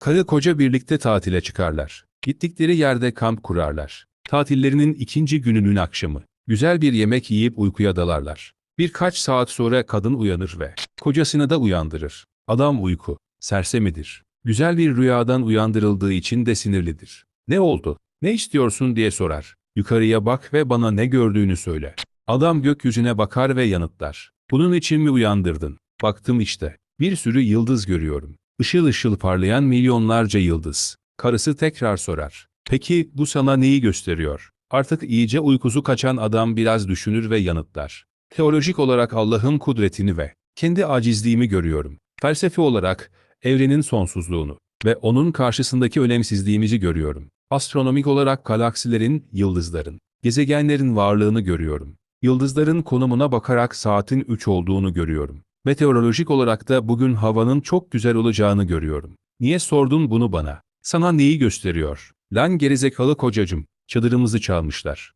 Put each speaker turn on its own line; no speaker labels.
Karı koca birlikte tatile çıkarlar. Gittikleri yerde kamp kurarlar. Tatillerinin ikinci gününün akşamı. Güzel bir yemek yiyip uykuya dalarlar. Birkaç saat sonra kadın uyanır ve kocasını da uyandırır. Adam uyku, sersemidir. Güzel bir rüyadan uyandırıldığı için de sinirlidir. Ne oldu? Ne istiyorsun diye sorar. Yukarıya bak ve bana ne gördüğünü söyle. Adam gökyüzüne bakar ve yanıtlar. Bunun için mi uyandırdın? Baktım işte. Bir sürü yıldız görüyorum. Işıl ışıl parlayan milyonlarca yıldız. Karısı tekrar sorar. Peki bu sana neyi gösteriyor? Artık iyice uykusu kaçan adam biraz düşünür ve yanıtlar. Teolojik olarak Allah'ın kudretini ve kendi acizliğimi görüyorum. Felsefi olarak evrenin sonsuzluğunu ve onun karşısındaki önemsizliğimizi görüyorum. Astronomik olarak galaksilerin, yıldızların, gezegenlerin varlığını görüyorum. Yıldızların konumuna bakarak saatin 3 olduğunu görüyorum. Meteorolojik olarak da bugün havanın çok güzel olacağını görüyorum. Niye sordun bunu bana? Sana neyi gösteriyor? Lan gerizekalı kocacım, çadırımızı çalmışlar.